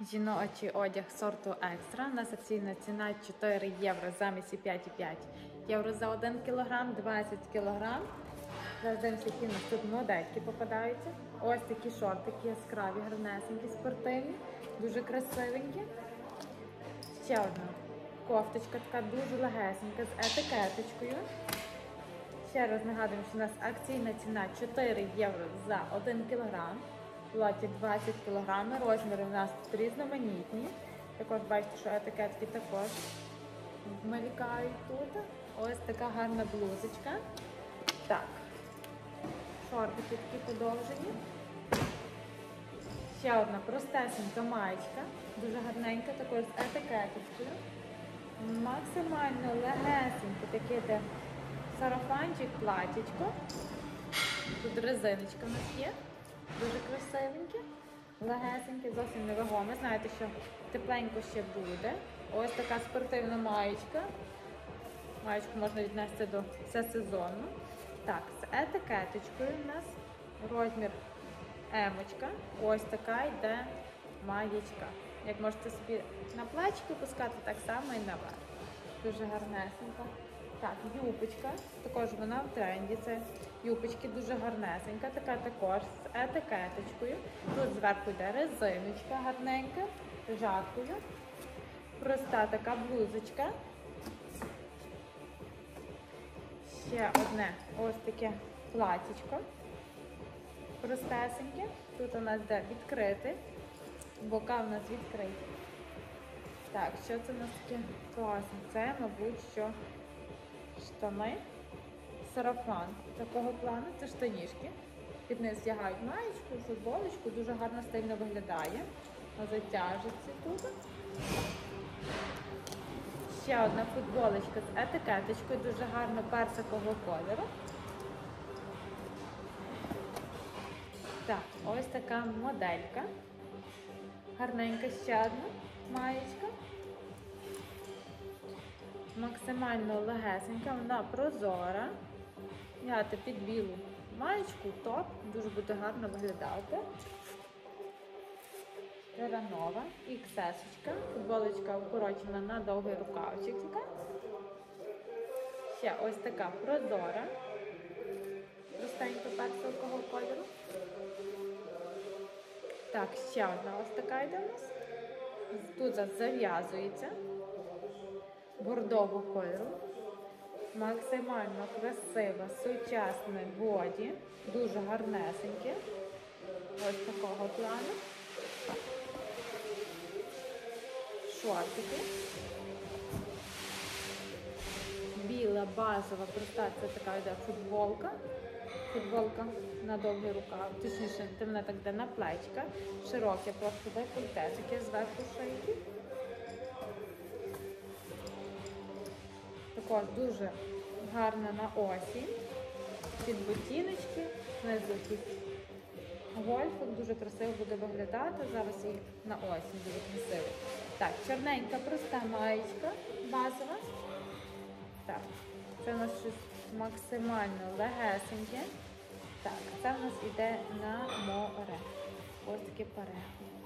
Жіночий одяг сорту екстра. У нас акційна ціна 4 євро замість 5,5 євро за 1 кілограм, 20 кілограм. Зараз які нас тут модельки попадаються. Ось такі шортики яскраві, гарнесенькі, спортивні, дуже красивенькі. Ще одна кофточка, така дуже легесенька з етикеточкою. Ще раз нагадуємо, що у нас акційна ціна 4 євро за 1 кілограм. Платі 20 кг, розміри у нас різноманітні. Також бачите, що етикетки також мелькають тут. Ось така гарна блузочка. Так, шортики такі подовжені. Ще одна простесенька маєчка, дуже гарненька, також з етикеточкою. Максимально легесеньке таке де сарафанчик, платічко. Тут резиночка у нас є. Дуже красивеньке, легесеньке, зовсім невагоме. Знаєте, що тепленько ще буде. Ось така спортивна маєчка. Маєчку можна віднести до все сезонно. Так, з етикеточкою у нас розмір емочка. Ось така йде маєчка. Як можете собі на плечики пускати, так само і наверх. Дуже гарнесенько. Так, юбочка, також вона в тренді. Це юбочки дуже гарнесенька, така також з етикеточкою. Тут зверху йде резиночка гарненька, жаткою. Проста така блузочка. Ще одне ось таке платічко. Простесеньке. Тут у нас йде відкритий. Бока у нас відкриті. Так, що це у нас таке класне? Це, мабуть, що штани, сарафан такого плану, це штанішки. Під низ вдягають маєчку, футболочку, дуже гарно стильно виглядає. Затяжці тут. Ще одна футболочка з етикеточкою, дуже гарно персикового кольору. Так, ось така моделька. Гарненька ще одна маєчка максимально легесенька, вона прозора. Взяти під білу маєчку, топ, дуже буде гарно виглядати. Теранова, XS, футболочка укорочена на довгий рукавчик. Ще ось така прозора, простенько персикового кольору. Так, ще одна ось така йде у нас. Тут зав'язується бордового кольору. Максимально красиве, сучасне боді, дуже гарнесеньке. Ось такого плану. Шортики. Біла базова, проста це така йде футболка. Футболка на довгий рукав, точніше, темна так де на плечка. Широке просто декольте, таке зверху шийки. Також дуже гарна на осінь. Під ботиночки, знизу якийсь гольфик, дуже красиво буде виглядати. Зараз і на осінь дуже красиво. Так, чорненька проста маєчка базова. Так, це у нас щось максимально легесеньке. Так, це у нас йде на море. Ось таке паре.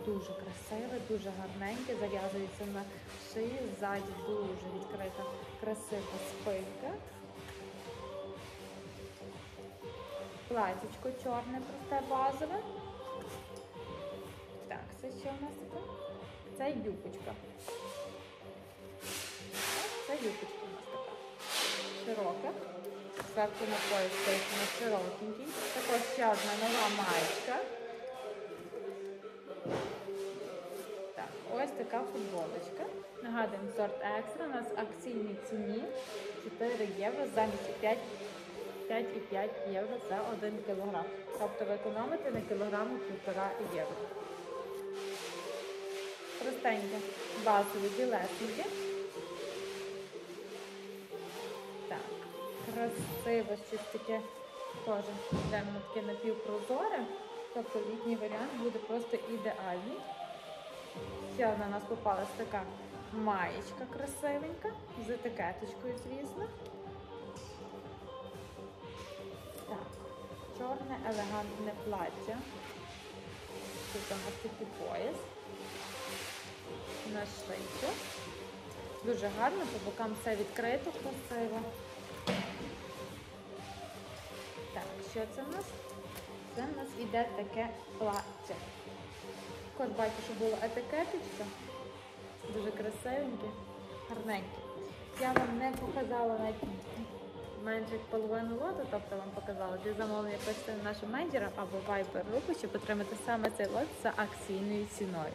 Дуже красиве, дуже гарненьке, зав'язується на шиї, ззаді дуже відкрита, красива спинка. Платічко чорне, просте базове. Так, це що у нас таке? Це юбочка. Це юбочка у нас така. Широка. Зверху на пояс на широкенький. Також ще одна нова маєчка. Така футболочка. Нагадуємо, сорт екстра. У нас акційній ціні 4 євро замість 5,5 євро за 1 кілограм. Тобто ви економите на кілограму 1,5 євро. Простеньке, базові білесенькі. Так, красиво, щось таке теж йдемо таке напівпрозоре. Тобто літній варіант буде просто ідеальний. Ще одна нас попалась така маєчка красивенька, з етикеточкою, звісно. Так, чорне елегантне плаття. Тут у нас такий пояс. на шийку. Дуже гарно, по бокам все відкрито, красиво. Так, що це в нас? Це в нас іде таке плаття. Також бачу, що була етикеточка. Дуже красивеньке, гарненькі. Я вам не показала навіть менше половину лоту, тобто вам показала для замовлення пишете на нашого менеджера або вайбер групу, щоб отримати саме цей лот за акційною ціною.